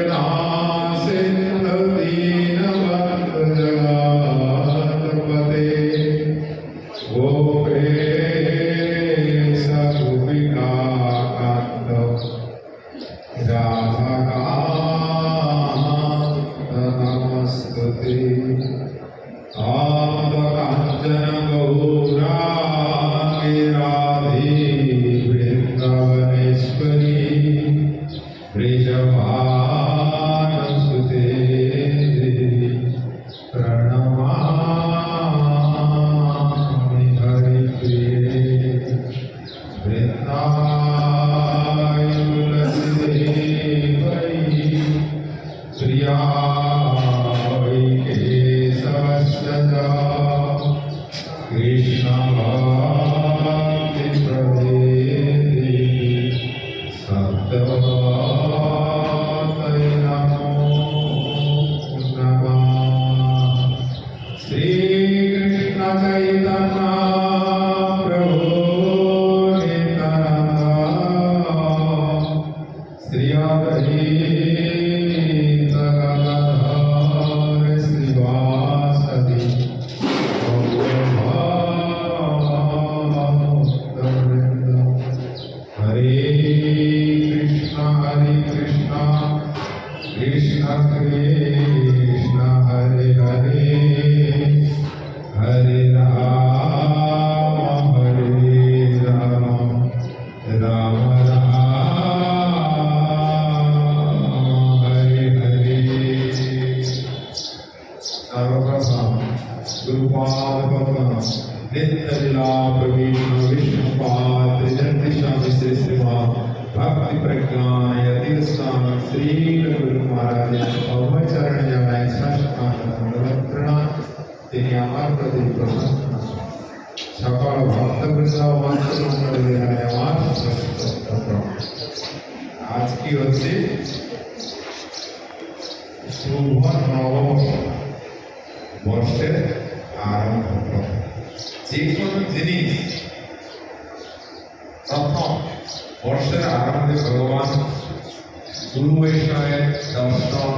Amen. Krishna Krishna Hare Hare Hare Ram সকল ভক্তবৃন্দ মন্ত্রমণ্ডলী আমার আজ কি হচ্ছে শুভ নববর্ষ বর্ষের আরম্ভ যে কোনো জিনিস প্রথম বর্ষের আরম্ভে ভগবান গুরু বৈষ্ণবের দর্শন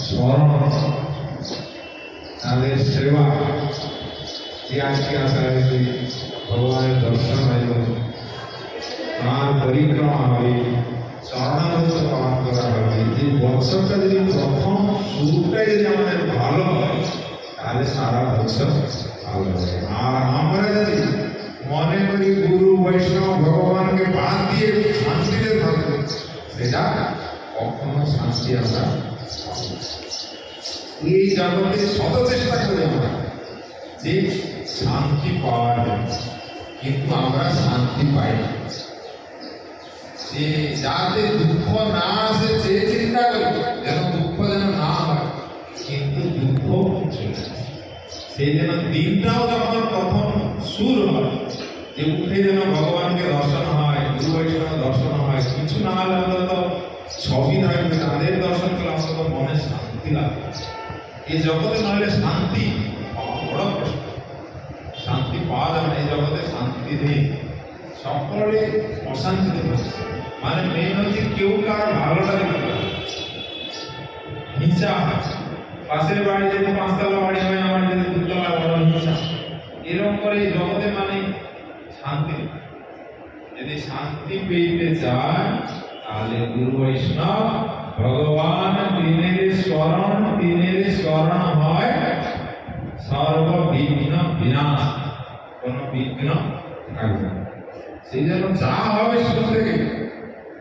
স্মরণ তাদের সেবা আজকে আসা হয়েছে ভগবানের দর্শন হইল। তাঁর পরিক্রমা হবে। চরণামৃত পালন করা হবে। যে বছরটা যদি প্রথম শুরুটাই যদি আমাদের ভালো হয়, তাহলে সারা বছর ভালো হবে। আর আমরা যদি মনে করি গুরু বৈষ্ণব ভগবানকে বাদ দিয়ে শান্তিতে থাকব, সেটা কখনো শান্তি আমরা এই জগতে শত চেষ্টা করি আমরা যে শান্তি পাওয়ার জন্য। কিন্তু আমরা শান্তি পাই না। যে যাতে দুঃখ না আসে, সে চিন্তা করি যেন দুঃখ যেন না হয়। কিন্তু দুঃখ চলে। সেই যেন দিনটাও যখন প্রথম শুরু হয়, যে উঠে যেন ভগবানকে দর্শন হয়, গুরু বৈষ্ণব দর্শন হয়, কিছু না হলে অন্তত ছবি থাকবে তাদের দর্শন করলে অন্তত মনে শান্তি লাগবে এই জগতে নইলে শান্তি পাওয়া বড় শান্তি পাওয়া যাবে এই জগতে শান্তি নেই। সকলে অশান্তিতে ভুগছে। মানে মেন হচ্ছে কেউ কারও ভালোটা দেখতে পারে পাশের বাড়ি যদি পাঁচতলা বাড়ি হয়, আমার যদি দুতলা বড় হিংসা এরকম করে জগতে মানে শান্তি যদি শান্তি পেতে চায়, তাহলে গুরু বৈষ্ণব ভগবান তিনের স্মরণ তিনের স্মরণ হয় সর্ববিঘ্ন বিনাশ। সেই জন্য যা হবে শুরু থেকে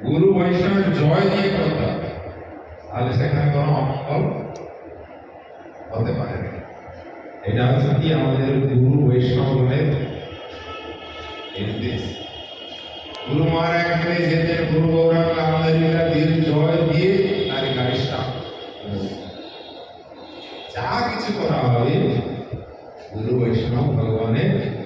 গুরু বৈষ্ণবের জয় দিয়ে করতে তাহলে সেখানে কোনো অমঙ্গল হতে পারে এটা হচ্ছে কি আমাদের গুরু বৈষ্ণবের নির্দেশ গুরু মহারাজ এখানে যেতেন গুরু গৌরাঙ্গ আমাদের দিয়ে জয় দিয়ে তার গাড়ি যা কিছু করা হবে, গুরু বৈষ্ণব ভগবানের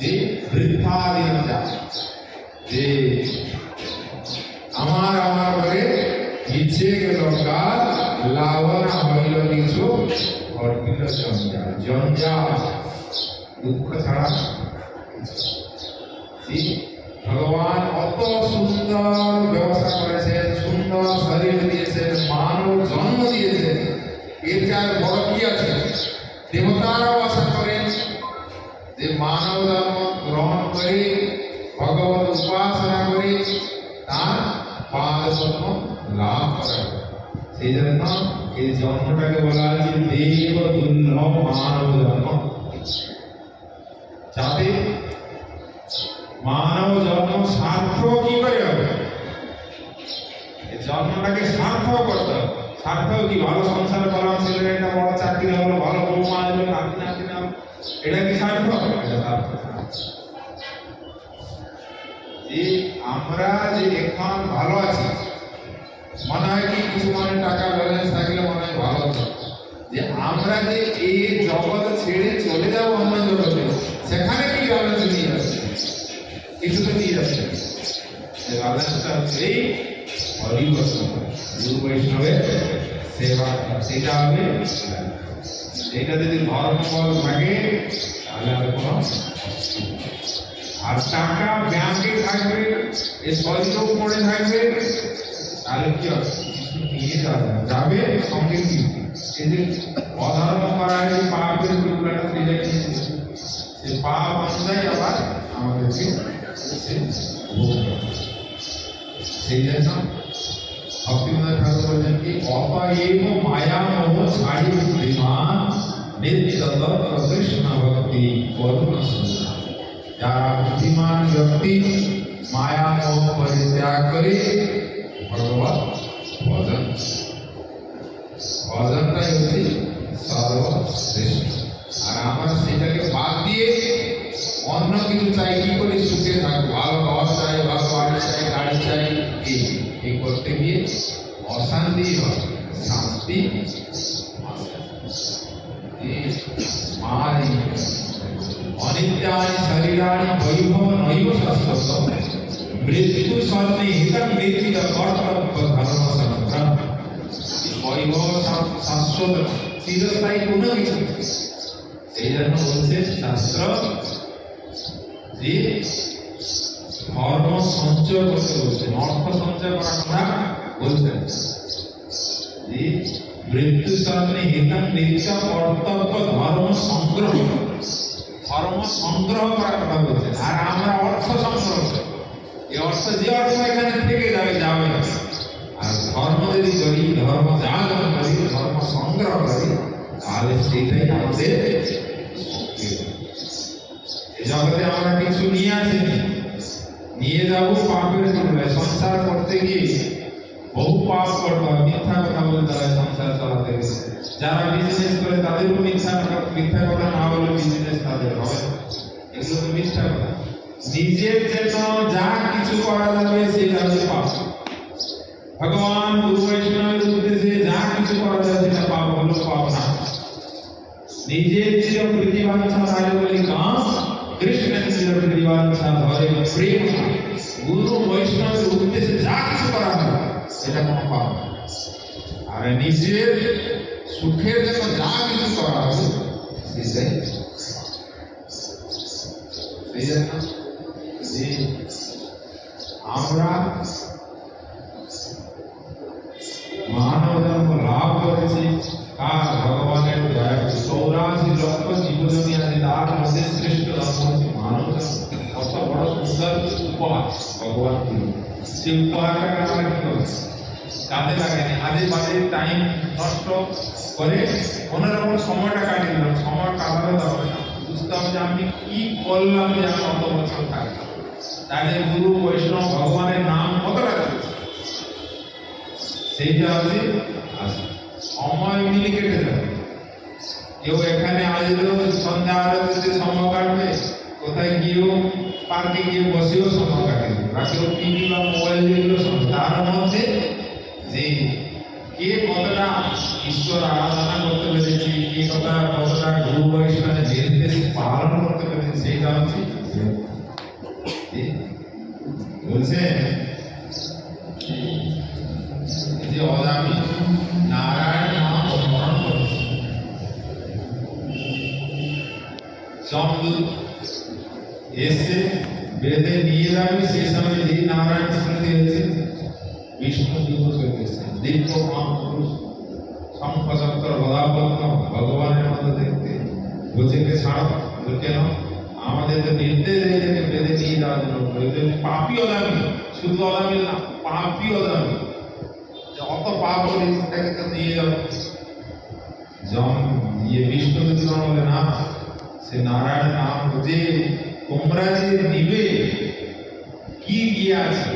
যে বৃদ্ধা দিন যায় যে আমার আমার করে ইচ্ছে গেল কাজ লাভনা হইল কিছু ঘটিল জঞ্জাল জঞ্জাল, দুঃখ ছাড়া ভগবান অত সুন্দর ব্যবস্থা করেছেন, সুন্দর শরীর দিয়েছেন, মানব জন্ম দিয়েছেন। এর চার বড় কি আছে? দেবতারাও যে মানব ধর্ম গ্রহণ করে, ভগবত উপাসনা করে, তার পাদ পদ্ম লাভ করা সেই জন্য এই জন্মটাকে বলা হয়েছে দেব দুর্লভ মানব জন্ম যাতে মানব জন্ম সার্থক কি করে হবে? এই জন্মটাকে সার্থক করতে হবে। সার্থক কি? ভালো সংসার করলাম ছেলে একটা বড় চাকরি হলো, ভালো বৌমা আসলো নাতি নাতি নাম এটা কি সার্থক এটা সার্থক না। যে আমরা যে এখন ভালো আছি, মনে হয় কি কিছু মানে টাকা ব্যালেন্স থাকলে মনে হয় ভালো হতো। যে আমরা যে এই জগৎ ছেড়ে চলে যাব অন্য জগতে, সেখানে কি ব্যালেন্স নিয়ে যাচ্ছে কিছু তো নিয়ে যাচ্ছে ব্যালেন্সটা হচ্ছে এই হরিবৈষ্ণব গুরু বৈষ্ণবের সেবা, সেটা হবে এটা যদি ধর্মবল থাকে, তাহলে আর কোনো আর টাকা ব্যাংকে থাকবে সহযোগ পড়ে থাকবে, তাহলে কি যাবে। সঙ্গে কি এই যে অধর্ম করা হয় পাপের টুকরাটা সে পাপ অনুযায়ী আবার আমাদেরকে। সেই জন্য ভক্তিময় ঠাকুর কি অপায়েব মায়া মোহ ছাড়ি বিমান নিত্যত কৃষ্ণ ব্যক্তি মায়া মোহ করে ভগবত ভজন। ভজনটাই হচ্ছে আর আমরা সেটাকে বাদ দিয়ে অন্য কিছু চাই, কি করে সুখে থাকব? ভালো ঘর চাই, ভালো বাড়ি চাই, গাড়ি চাই এই এই করতে গিয়ে অশান্তি হয় শান্তি আসে না। এই মারি অনিত্যানি শরীরানি বৈভব নৈব শাশ্বত মৃত্যু সন্নিহিত মৃত্যু কর্তব্য ধর্ম সংগ্রাম বৈভব শা- শাশ্বত চিরস্থায়ী কোনো কিছু নেই। এই জন্য বলছে শাস্ত্র যে ধর্ম সঞ্চয় করতে বলছেন। অর্থ সঞ্চয় করার কথা বলছেন। মৃত্যু সামনে হিতম নিত্য কর্তব্য ধর্ম সংগ্রহ। ধর্ম সংগ্রহ করার কথা বলছেন। আর আমরা অর্থ সংগ্রহ করি। এই অর্থ যে অর্থ এখানে থেকে যাবে যাবে না। আর ধর্ম যদি করি, ধর্ম জাগরণ করি, ধর্ম সংগ্রহ করি, তাহলে সেটাই আমাদের জগতে আমরা কিছু নিয়ে আসিনি। নিয়ে যাব পাপের জন্য। সংসার করতে গিয়ে বহু পাপ করতে হয় মিথ্যা কথা বলতে হয় সংসার চালাতে গেলে যারা বিজনেস করে তাদেরও মিথ্যা মিথ্যা কথা না বলে বিজনেস তাদের হবে এগুলো তো মিথ্যা কথা। নিজের জন্য যা কিছু করা যাবে সেটা হচ্ছে পাপ। ভগবান গুরু বৈষ্ণবের উদ্দেশ্যে যা কিছু করা যায় সেটা পাপ হলো পাপ না। নিজের নিজ প্রতিবাঞ্ছা কাম কৃষ্ণ নিজ প্রতিবাঞ্ছা ধরে প্রেম গুরু বৈষ্ণবের উদ্দেশ্যে যা কিছু করা হয়, সেটা কোনো পাপ আর নিজের সুখের জন্য যা কিছু করা হবে সেটাই যে আমরা মানব জন্ম লাভ করেছি কার ভগবানের লক্ষ তার মধ্যে শ্রেষ্ঠ মানব কত বড় সুন্দর উপহার, ভগবান আমরা কি কাজে বাজে টাইম নষ্ট করে কোনো রকম সময়টা কাটিয়ে দিলাম সময় কাটালে হবে না। বুঝতে হবে যে আমি কি করলাম যে আমি অত বছর থাকলাম তাদের গুরু বৈষ্ণব ভগবানের নাম কতটা করেছে সেইটা হচ্ছে। সময় মিলে কেটে যাবে। কেউ এখানে আসলেও সন্ধ্যা আরতিতে সময় কাটবে। কোথায় গিয়েও পার্কে গিয়ে বসেও সময় কাটে বা টিভি বা মোবাইল সময় তার মধ্যে যে কে কতটা ঈশ্বর আরাধনা করতে পেরেছি, কে কতটা কতটা গুরু বৈষ্ণবের নির্দেশ পালন করতে পেরেছি, সেইটা হচ্ছে বলছে এসে বেদে নিয়ে যাবে সেই সময় যেই নারায়ণ স্মৃতি হয়েছে। বিষ্ণু দিবস হয়েছে দীর্ঘ মহাপুরুষ শঙ্খ চক্র ভগবানের মতো দেখতে। বলছে ছাড়ো? কেন? আমাদের তো নির্দেশ বেদে নিয়ে যাওয়ার জন্য পাপি অদামি শুধু অদামি না, পাপি অদামি অত পাপ করে সেটাকে তো নিয়ে যাবে যখন ইয়ে বিষ্ণু বলে না, সে নারায়ণ নাম যে তোমরা যে নিবে কি আছে?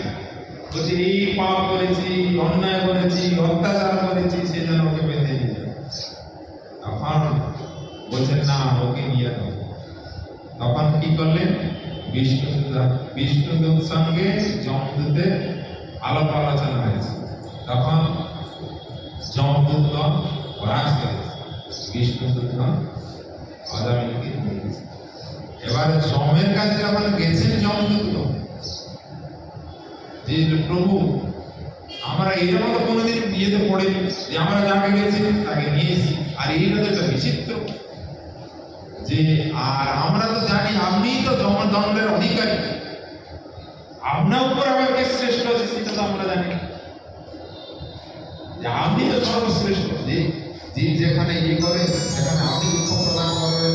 বলছে এই পাপ করেছি, অন্যায় করেছি, অত্যাচার করেছি, সে যেন ওকে বেঁধে নিয়ে তখন বলছেন, না, ওকে নিয়ে যাও। তখন কি করলেন? বিষ্ণু বিষ্ণুদূত সঙ্গে যমদূতের আলাপ আলোচনা হয়েছে। তখন যমদূতগণ পরাজ করেছে বিষ্ণুদূতগণ আদামিকে নিয়ে গেছে। এবার যমের কাছে যখন গেছেন যমদূতগণ যে প্রভু, আমরা এরকম তো কোনোদিন ইয়েতে পড়েনি। যে আমরা যাকে গেছি, তাকে নিয়েছি আর এইটা তো একটা বিচিত্র। যে আর আমরা তো জানি, আপনিই তো জমদণ্ডের অধিকারী। আপনার উপর আবার কে শ্রেষ্ঠ আছে সেটা তো আমরা জানি যে আপনি তো সর্বশ্রেষ্ঠ। যে যেখানে ইয়ে করে, সেখানে আপনি দুঃখ প্রদান করবেন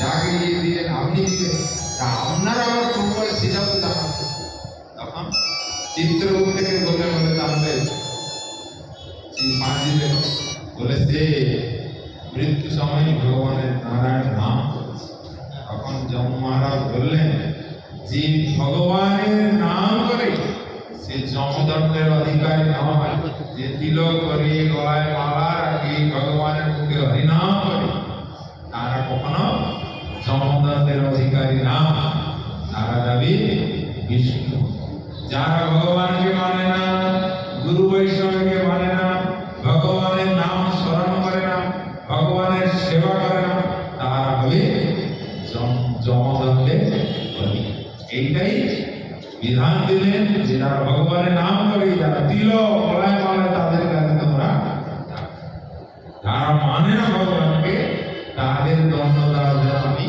যাকে ইয়ে দিলেন, আপনি দিলেন তা আপনার আবার প্রভু হয় সেটাও তো তখন চিত্রগুপ থেকে বলে বলে জানবে পাঁচিলে বলে, সে মৃত্যু সময় ভগবানের নারায়ণ নাম তখন যম মহারাজ বললেন যে ভগবানের নাম করে, সে যমদণ্ডের অধিকারী নয়। যে তিলক করে গলায় মালা রাখি, ভগবানের মুখে হরিনাম করে, তারা কখনো যমদণ্ডের অধিকারী না তারা যাবে বিষ্ণু যারা ভগবানকে মানে না, গুরু বৈষ্ণবকে মানে না, ভগবানের নাম স্মরণ করে না, ভগবানের সেবা করে না, তারা হবে যম- এইটাই বিধান দিলেন যে যারা ভগবানের নাম করে, যারা তিল গলায় মালে তাদের কাছে তোমরা। যারা মানে না ভগবানকে তাদের দণ্ড দেওয়ার জন্য আমি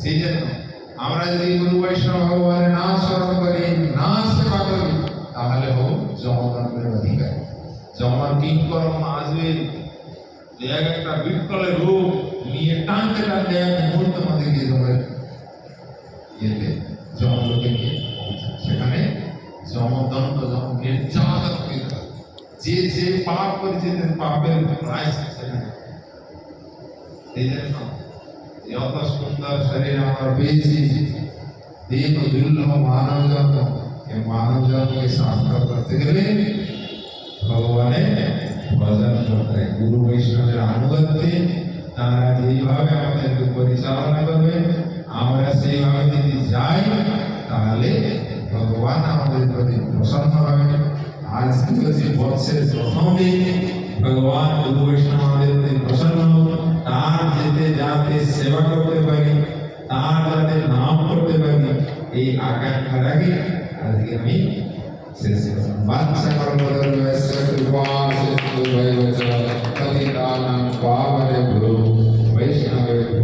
সেই আমরা যদি গুরু বৈষ্ণব ভগবানের নাম স্মরণ করি না সেবা করি তাহলে হোক জমদানের অধিকার যখন কিঙ্করম আসবে এক একটা বিকলে রূপ নিয়ে টানতে টানতে এক মুহূর্তের মধ্যে গিয়ে তোমার ইয়েতে জমলোকে পৌঁছায়। সেখানে জমদন্ত যখন গেল, যে যে পাপ করেছে তার পাপের প্রায়শ্চিত্ত এই জন্য অত সুন্দর শরীর আমার পেয়েছি। দেহ দুর্লভ মানব জন্ম এই মানব জন্মকে সার্থক করতে গেলে ভগবানের ভজন করতে, গুরু বৈষ্ণবের আনুগত্যে তারা যেইভাবে আমাদেরকে পরিচালনা করবে, আমরা সেইভাবে যদি যাই, তাহলে ভগবান আমাদের প্রতি প্রসন্ন হবে। आज किसी बहुत से बॉक्सेस वठंदे भगवान गुरू वैष्णव ते प्रसन्न हो, तार जेते जाते सेवा करते पाएँगे तार जाते नाम करते पाएँगे ये आकर खड़ा रखी आज के हमें बादशाह से तो भाई बचा कभी तार नाम पावरे गुरु, वैष्णव